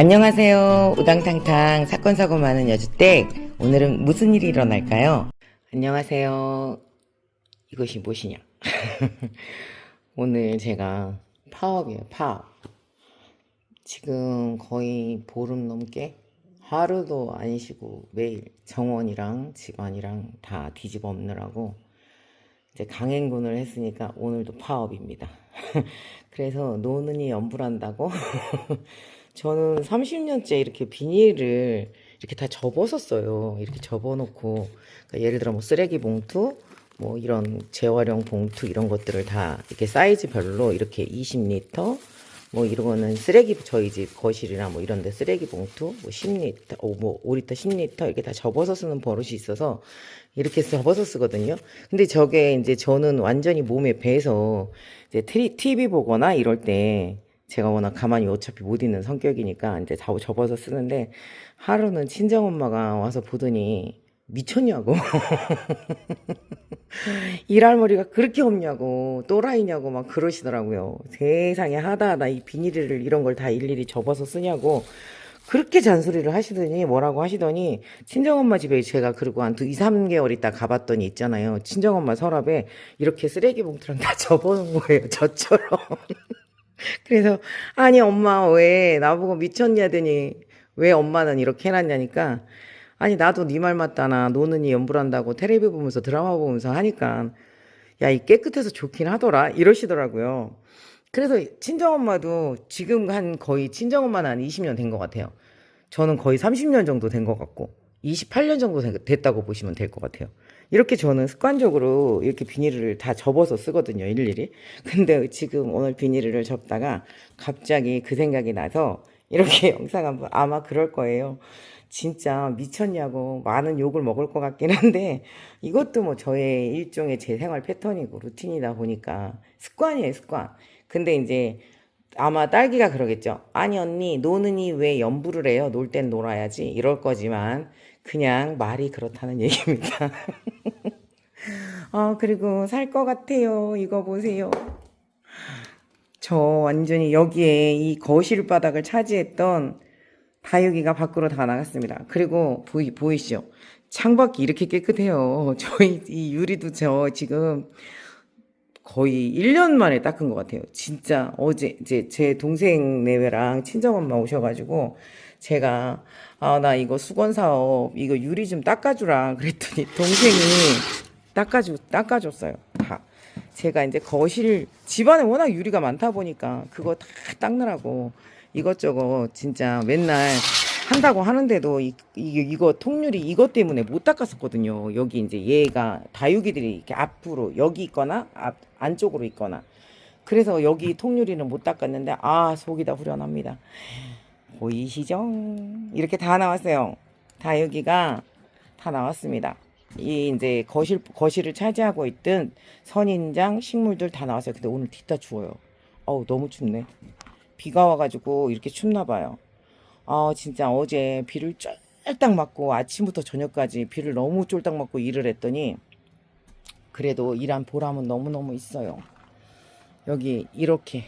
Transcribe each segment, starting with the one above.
안녕하세요. 우당탕탕 사건 사고 많은 여주댁. 오늘은 무슨 일이 일어날까요? 안녕하세요. 이것이 무엇이냐? 오늘 제가 파업이에요. 파업. 지금 거의 보름 넘게 하루도 안 쉬고 매일 정원이랑 집안이랑 다 뒤집어 엎느라고 이제 강행군을 했으니까 오늘도 파업입니다. 그래서 노는이 연불한다고 저는 30년째 이렇게 비닐을 이렇게 다 접었었어요. 이렇게 접어놓고 그러니까 예를 들어 뭐 쓰레기 봉투, 뭐 이런 재활용 봉투 이런 것들을 다 이렇게 사이즈별로 이렇게 20리터 뭐 이런 거는 쓰레기 저희 집 거실이나 뭐 이런 데 쓰레기 봉투 뭐 10리터, 어, 뭐 5리터, 10리터 이렇게 다 접어서 쓰는 버릇이 있어서 이렇게 접어서 쓰거든요. 근데 저게 이제 저는 완전히 몸에 배서 이제 TV 보거나 이럴 때 제가 워낙 가만히 어차피 못 있는 성격이니까 이제 다 접어서 쓰는데 하루는 친정 엄마가 와서 보더니 미쳤냐고 일할 머리가 그렇게 없냐고 또라이냐고 막 그러시더라고요. 세상에 하다 하다 이 비닐을 이런 걸 다 일일이 접어서 쓰냐고 그렇게 잔소리를 하시더니 뭐라고 하시더니 친정엄마 집에 제가 그리고 한 2, 3개월 있다 가봤더니 있잖아요. 친정엄마 서랍에 이렇게 쓰레기 봉투랑 다 접어놓은 거예요. 저처럼. 그래서 아니 엄마 왜 나보고 미쳤냐 더니 왜 엄마는 이렇게 해놨냐니까 아니 나도 네 말 맞다나 노는이 연불한다고 테레비 보면서 드라마 보면서 하니까 야 이 깨끗해서 좋긴 하더라 이러시더라고요. 그래서 친정엄마도 지금 한 거의 친정엄마는 한 20년 된 것 같아요. 저는 거의 30년 정도 된 것 같고 28년 정도 되- 됐다고 보시면 될 것 같아요. 이렇게 저는 습관적으로 이렇게 비닐을 다 접어서 쓰거든요, 일일이. 근데 지금 오늘 비닐을 접다가 갑자기 그 생각이 나서 이렇게 영상 한번 아마 그럴 거예요. 진짜 미쳤냐고 많은 욕을 먹을 것 같긴 한데 이것도 뭐 저의 일종의 제 생활 패턴이고 루틴이다 보니까 습관이에요, 습관. 근데 이제 아마 딸기가 그러겠죠. 아니 언니 노는이 왜 연부를 해요? 놀 땐 놀아야지 이럴 거지만 그냥 말이 그렇다는 얘기입니다. 아 그리고 살 것 같아요. 이거 보세요. 저 완전히 여기에 이 거실 바닥을 차지했던 다육이가 밖으로 다 나갔습니다. 그리고 보이, 보이시죠? 창밖이 이렇게 깨끗해요. 저희 이 유리도 저 지금 거의 1년 만에 닦은 것 같아요. 진짜 어제 이제 제 동생 내외랑 친정엄마 오셔가지고 제가 아 나 이거 수건 사업 이거 유리 좀 닦아주라 그랬더니 동생이 닦아주 닦아줬어요. 다 제가 이제 거실 집안에 워낙 유리가 많다 보니까 그거 다 닦느라고 이것저것 진짜 맨날 한다고 하는데도 이, 이, 이거 통유리 이것 때문에 못 닦았었거든요. 여기 이제 얘가 다육이들이 이렇게 앞으로 여기 있거나 앞 안쪽으로 있거나 그래서 여기 통유리는 못 닦았는데 아 속이 다 후련합니다. 보이시죠? 이렇게 다 나왔어요. 다육이가 다 나왔습니다. 이 이제 거실 거실을 차지하고 있던 선인장 식물들 다 나왔어요. 근데 오늘 뒤따 추워요. 어우 너무 춥네. 비가 와가지고 이렇게 춥나 봐요. 아 진짜 어제 비를 쫄딱 맞고 아침부터 저녁까지 비를 너무 쫄딱 맞고 일을 했더니 그래도 일한 보람은 너무너무 있어요. 여기 이렇게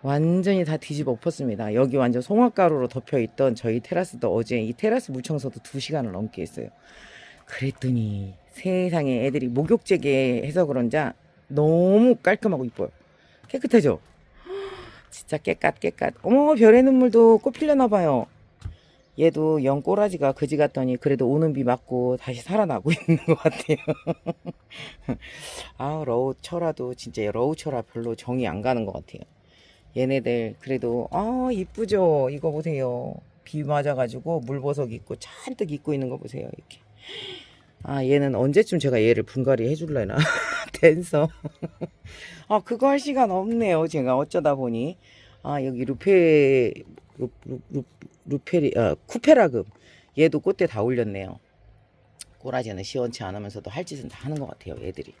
완전히 다 뒤집어 엎었습니다. 여기 완전 송화가루로 덮여 있던 저희 테라스도 어제 이 테라스 물청소도 2시간을 넘게 했어요. 그랬더니 세상에 애들이 목욕제게 해서 그런지 너무 깔끔하고 이뻐요. 깨끗해져. 진짜 깨끗 깨끗. 어머 별의 눈물도 꽃 필려나 봐요. 얘도 영 꼬라지가 그지 같더니 그래도 오는 비 맞고 다시 살아나고 있는 것 같아요. 아 러우 철화도 진짜 러우 철화 별로 정이 안 가는 것 같아요. 얘네들 그래도 아 이쁘죠. 이거 보세요. 비 맞아가지고 물보석 입고 잔뜩 입고 있는 거 보세요. 이렇게. 아 얘는 언제쯤 제가 얘를 분갈이 해줄래나 댄서. 아 그거 할 시간 없네요. 제가 어쩌다 보니 아 여기 루페 루, 루, 루, 루페리 아 쿠페라금 얘도 꽃대 다 올렸네요. 꼬라지는 시원치 않으면서도 할 짓은 다 하는 것 같아요. 애들이.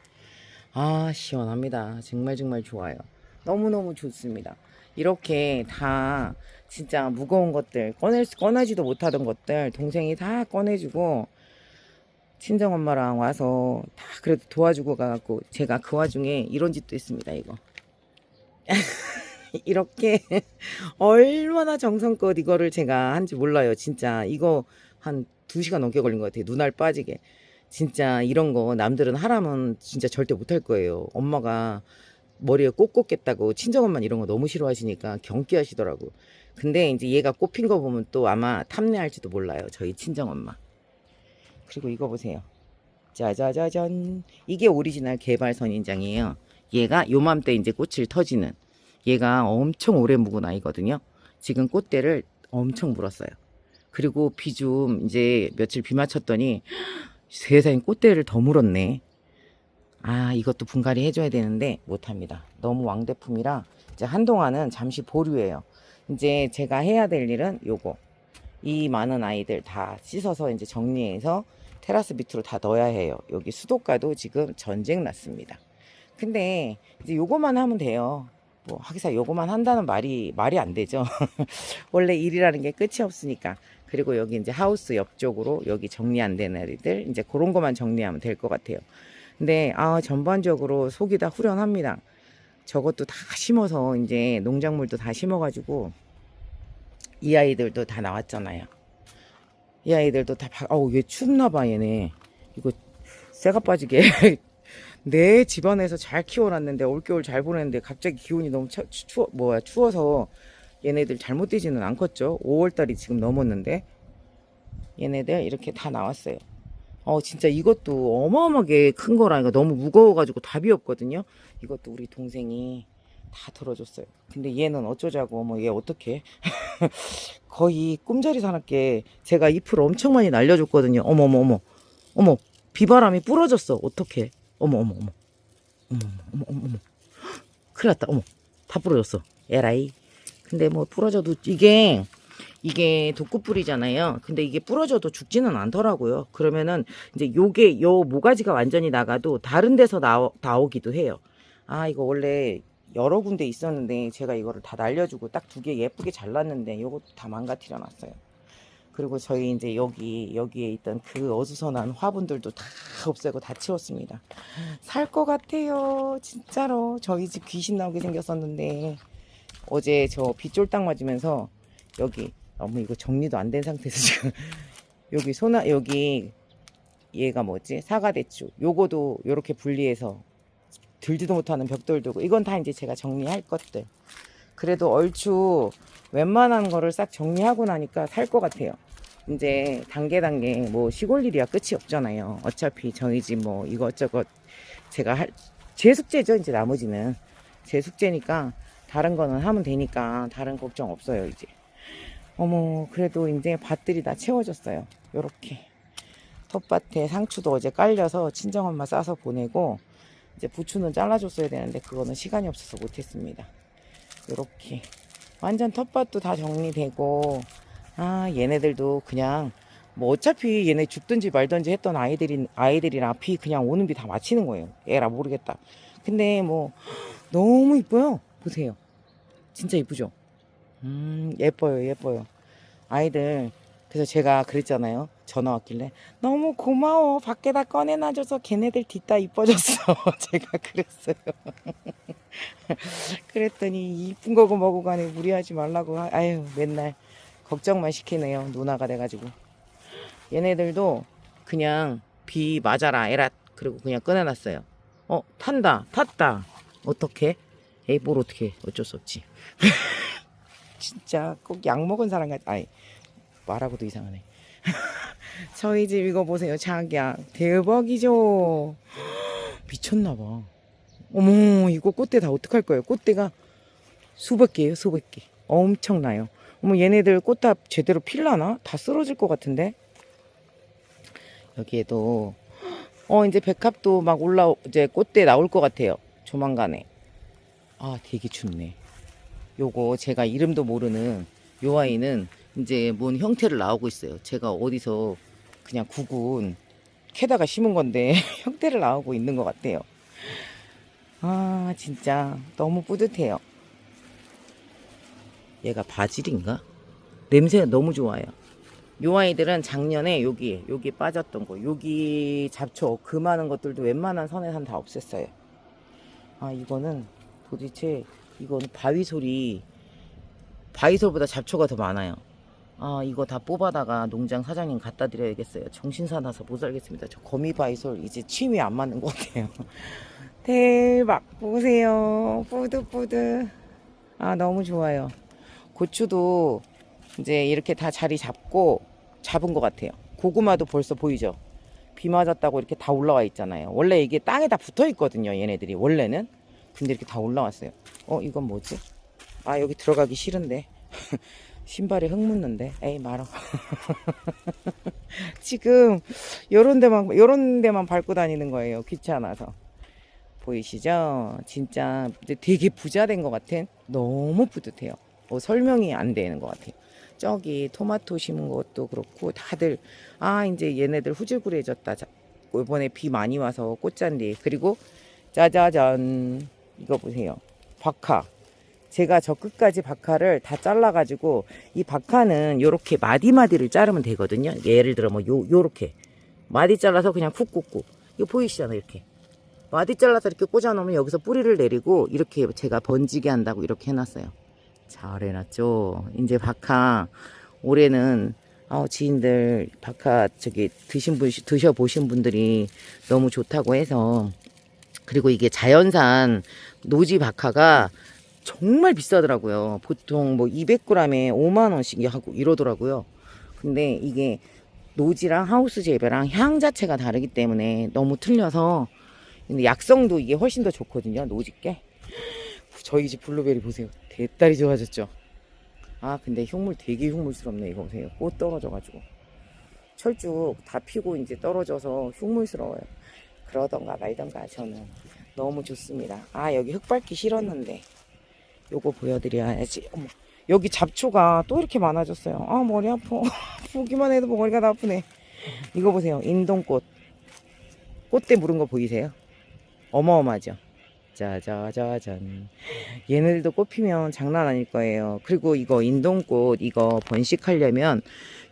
아 시원합니다. 정말 정말 좋아요. 너무너무 좋습니다. 이렇게 다 진짜 무거운 것들 꺼낼 수- 꺼내지도 못하던 것들 동생이 다 꺼내주고 친정 엄마랑 와서 다 그래도 도와주고 가갖고 제가 그 와중에 이런 짓도 했습니다. 이거 이렇게 얼마나 정성껏 이거를 제가 한지 몰라요. 진짜 이거 한 2시간 넘게 걸린 것 같아요. 눈알 빠지게. 진짜 이런 거 남들은 하라면 진짜 절대 못할 거예요. 엄마가 머리에 꽃 꽂겠다고 친정엄마 이런 거 너무 싫어하시니까 경기하시더라고. 근데 이제 얘가 꼽힌 거 보면 또 아마 탐내할지도 몰라요. 저희 친정엄마. 그리고 이거 보세요. 짜자자잔. 이게 오리지널 개발 선인장이에요. 얘가 요맘때 이제 꽃을 터지는. 얘가 엄청 오래 묵은 아이거든요. 지금 꽃대를 엄청 물었어요. 그리고 비 좀 이제 며칠 비 맞췄더니 세상에 꽃대를 더 물었네. 아, 이것도 분갈이 해줘야 되는데 못합니다. 너무 왕대품이라 이제 한동안은 잠시 보류해요. 이제 제가 해야 될 일은 요거. 이 많은 아이들 다 씻어서 이제 정리해서 테라스 밑으로 다 넣어야 해요. 여기 수도가도 지금 전쟁 났습니다. 근데 이제 요거만 하면 돼요. 뭐 하기사 요거만 한다는 말이 말이 안 되죠. 원래 일이라는 게 끝이 없으니까. 그리고 여기 이제 하우스 옆쪽으로 여기 정리 안 되는 애들 이제 그런 것만 정리하면 될 것 같아요. 근데 아 전반적으로 속이 다 후련합니다. 저것도 다 심어서 이제 농작물도 다 심어가지고 이 아이들도 다 나왔잖아요. 이 아이들도 다 바... 어우 얘 춥나 봐 얘네. 이거 새가 빠지게 내 집안에서 잘 키워놨는데 올겨울 잘 보냈는데 갑자기 기온이 너무 추, 추워 뭐야 추워서 얘네들 잘못 되지는 않겠죠. 5월달이 지금 넘었는데 얘네들 이렇게 다 나왔어요. 어 진짜 이것도 어마어마하게 큰 거라니까 너무 무거워가지고 답이 없거든요. 이것도 우리 동생이 다 털어줬어요. 근데 얘는 어쩌자고 뭐 얘 어떻게 거의 꿈자리 사납게 제가 잎을 엄청 많이 날려줬거든요. 어머 어머 어머 어머 비바람이 부러졌어. 어떻게? 어머 어머 어머 어머 어머 어머 어머 큰일 났다. 어머 다 부러졌어. 에라이. 근데 뭐 부러져도 이게 이게 독구뿌리잖아요. 근데 이게 부러져도 죽지는 않더라고요. 그러면은 이제 요게 요 모가지가 완전히 나가도 다른 데서 나오, 나오기도 해요. 아 이거 원래 여러 군데 있었는데 제가 이거를 다 날려주고 딱 두 개 예쁘게 잘랐는데 요것도 다 망가뜨려 놨어요. 그리고 저희 이제 여기 여기에 있던 그 어수선한 화분들도 다 없애고 다 치웠습니다. 살 것 같아요. 진짜로. 저희 집 귀신 나오게 생겼었는데 어제 저비 쫄딱 맞으면서 여기 어머 이거 정리도 안 된 상태에서 지금 여기 소나 여기 얘가 뭐지? 사과대추. 요거도 요렇게 분리해서 들지도 못하는 벽돌 두고 이건 다 이제 제가 정리할 것들. 그래도 얼추 웬만한 거를 싹 정리하고 나니까 살 것 같아요 이제 단계 단계 뭐 시골 일이야 끝이 없잖아요. 어차피 저희 집 뭐 이것저것 제가 할 제 숙제죠 이제 나머지는. 제 숙제니까 다른 거는 하면 되니까 다른 걱정 없어요 이제. 어머 그래도 이제 밭들이 다 채워졌어요. 요렇게. 텃밭에 상추도 어제 깔려서 친정엄마 싸서 보내고 이제 부추는 잘라줬어야 되는데 그거는 시간이 없어서 못했습니다. 요렇게. 완전 텃밭도 다 정리되고 아 얘네들도 그냥 뭐 어차피 얘네 죽든지 말든지 했던 아이들이 아이들이랑 비 그냥 오는 비다 마치는 거예요 에라 모르겠다 근데 뭐 너무 이뻐요 보세요 진짜 이쁘죠 음, 예뻐요, 예뻐요. 아이들, 그래서 제가 그랬잖아요. 전화 왔길래. 너무 고마워. 밖에다 꺼내놔줘서 걔네들 뒷다 이뻐졌어. 제가 그랬어요. 그랬더니 이쁜 거고 뭐고 간에 무리하지 말라고. 하- 아유, 맨날 걱정만 시키네요. 누나가 돼가지고. 얘네들도 그냥 비 맞아라, 에라. 그리고 그냥 꺼내놨어요. 어, 탄다, 탔다. 어떻게? 에이, 뭘 어떻게, 어쩔 수 없지. 진짜 꼭 약 먹은 사람 같 아이 말하고도 이상하네 저희 집 이거 보세요 작약 대박이죠 미쳤나봐 어머 이거 꽃대 다 어떡할 거예요 꽃대가 수백 개예요 수백 개 엄청나요 어머 얘네들 꽃다 제대로 필라나 다 쓰러질 것 같은데 여기에도 어 이제 백합도 막 올라 이제 꽃대 나올 것 같아요 조만간에 아 되게 춥네 요거 제가 이름도 모르는 요 아이는 이제 뭔 형태를 나오고 있어요. 제가 어디서 그냥 구군 캐다가 심은 건데 형태를 나오고 있는 것 같아요. 아 진짜 너무 뿌듯해요. 얘가 바질인가? 냄새가 너무 좋아요. 요 아이들은 작년에 여기 여기 빠졌던 거 여기 잡초 그 많은 것들도 웬만한 선에선 다 없앴어요. 아 이거는 도대체 이건 바위솔이 바위솔보다 잡초가 더 많아요. 아 이거 다 뽑아다가 농장 사장님 갖다 드려야겠어요. 정신 사나서 못 살겠습니다. 저 거미 바위솔 이제 취미 안 맞는 것 같아요. 대박 보세요. 뿌듯뿌듯. 아 너무 좋아요. 고추도 이제 이렇게 다 자리 잡고 잡은 것 같아요. 고구마도 벌써 보이죠? 비 맞았다고 이렇게 다 올라와 있잖아요. 원래 이게 땅에 다 붙어 있거든요. 얘네들이 원래는. 근데 이렇게 다 올라왔어요. 어 이건 뭐지? 아 여기 들어가기 싫은데 신발에 흙 묻는데 에이 말어. 지금 요런 데만 요런 데만 밟고 다니는 거예요. 귀찮아서. 보이시죠? 진짜 되게 부자 된 것 같은 너무 뿌듯해요. 뭐 설명이 안 되는 것 같아요. 저기 토마토 심은 것도 그렇고 다들 아 이제 얘네들 후줄구레해졌다. 자, 이번에 비 많이 와서 꽃잔디 그리고 짜자잔 이거 보세요. 박하. 제가 저 끝까지 박하를 다 잘라가지고 이 박하는 요렇게 마디마디를 자르면 되거든요. 예를 들어 뭐 요, 요렇게 마디 잘라서 그냥 쿡 꽂고 이거 보이시잖아요 이렇게 마디 잘라서 이렇게 꽂아 놓으면 여기서 뿌리를 내리고 이렇게 제가 번지게 한다고 이렇게 해놨어요. 잘 해놨죠. 이제 박하 올해는 어, 지인들 박하 저기 드신 분 드셔 보신 분들이 너무 좋다고 해서 그리고 이게 자연산 노지 박하가 정말 비싸더라고요. 보통 뭐 200g에 5만 원씩 하고 이러더라고요. 근데 이게 노지랑 하우스 재배랑 향 자체가 다르기 때문에 너무 틀려서 근데 약성도 이게 훨씬 더 좋거든요. 노지께. 저희 집 블루베리 보세요. 대따리 좋아졌죠. 아 근데 흉물 되게 흉물스럽네 이거 보세요. 꽃 떨어져가지고 철쭉 다 피고 이제 떨어져서 흉물스러워요. 그러던가 말던가 저는 너무 좋습니다. 아 여기 흙 밟기 싫었는데 요거 보여드려야지. 어머 여기 잡초가 또 이렇게 많아졌어요. 아 머리 아파. 보기만 해도 머리가 다 아프네. 이거 보세요. 인동꽃. 꽃대 물은 거 보이세요? 어마어마하죠. 짜자자잔. 얘네들도 꽃피면 장난 아닐 거예요. 그리고 이거 인동꽃 이거 번식하려면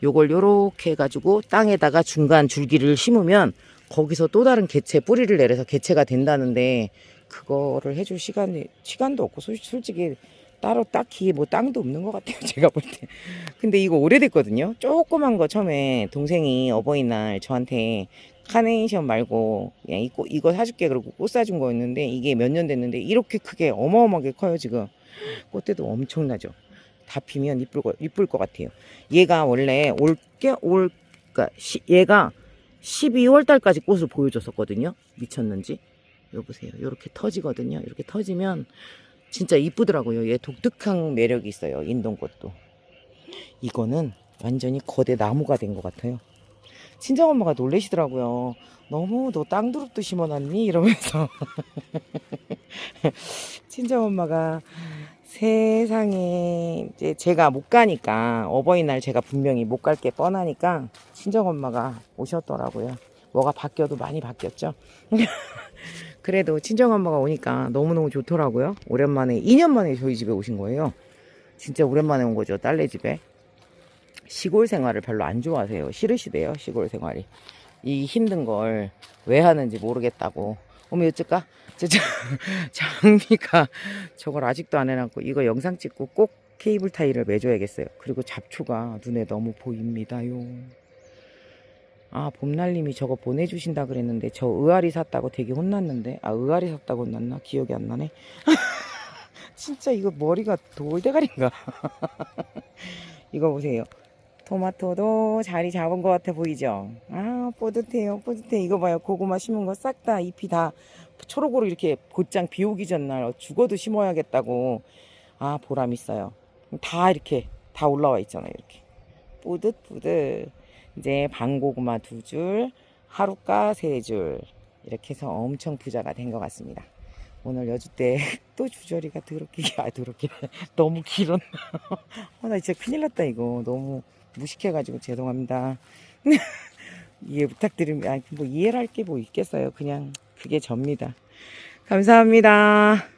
요걸 요렇게 해가지고 땅에다가 중간 줄기를 심으면 거기서 또 다른 개체 뿌리를 내려서 개체가 된다는데 그거를 해줄 시간이 시간도 없고 솔- 솔직히 따로 딱히 뭐 땅도 없는 것 같아요 제가 볼 때. 근데 이거 오래됐거든요. 조그만 거 처음에 동생이 어버이날 저한테 카네이션 말고 그냥 이 꽃, 이거 사줄게 그러고 꽃 사준 거였는데 이게 몇 년 됐는데 이렇게 크게 어마어마하게 커요 지금. 꽃대도 엄청나죠. 다 피면 이쁠 거 이쁠 것 같아요. 얘가 원래 올게 올 시, 얘가 12월 달까지 꽃을 보여줬었거든요. 미쳤는지. 여기 보세요. 이렇게 터지거든요. 이렇게 터지면 진짜 이쁘더라고요. 얘 독특한 매력이 있어요. 인동꽃도. 이거는 완전히 거대 나무가 된 것 같아요. 친정엄마가 놀래시더라고요. 너무 너 땅두릅도 심어놨니? 이러면서. 친정엄마가 세상에 이제 제가 못 가니까 어버이날 제가 분명히 못 갈 게 뻔하니까 친정엄마가 오셨더라고요. 뭐가 바뀌어도 많이 바뀌었죠. 그래도 친정엄마가 오니까 너무너무 좋더라고요. 오랜만에 2년 만에 저희 집에 오신 거예요. 진짜 오랜만에 온 거죠. 딸네 집에. 시골 생활을 별로 안 좋아하세요. 싫으시대요. 시골 생활이. 이 힘든 걸 왜 하는지 모르겠다고. 어머? 저, 저, 장미가 저걸 아직도 안 해놨고 이거 영상 찍고 꼭 케이블 타이를 매줘야겠어요. 그리고 잡초가 눈에 너무 보입니다요. 아 봄날님이 저거 보내주신다 그랬는데 저 의아리 샀다고 되게 혼났는데 아 의아리 샀다고 혼났나? 기억이 안 나네. 진짜 이거 머리가 돌대가리인가? 이거 보세요. 토마토도 자리 잡은 것 같아 보이죠? 아, 뿌듯해요, 뿌듯해. 이거 봐요. 고구마 심은 거 싹 다 잎이 다 초록으로 이렇게 곧장 비 오기 전날 죽어도 심어야겠다고. 아, 보람 있어요. 다 이렇게 다 올라와 있잖아요, 이렇게. 뿌듯뿌듯. 이제 방고구마 두 줄, 하루가 세 줄. 이렇게 해서 엄청 부자가 된 것 같습니다. 오늘 여주 때 또 주저리가 더럽게, 아, 더럽게. 너무 길었나. 아, 나 진짜 큰일 났다, 이거. 너무 무식해가지고 죄송합니다. 이해 부탁드립니다. 아, 뭐 이해를 할게 뭐 있겠어요. 그냥 그게 접니다. 감사합니다.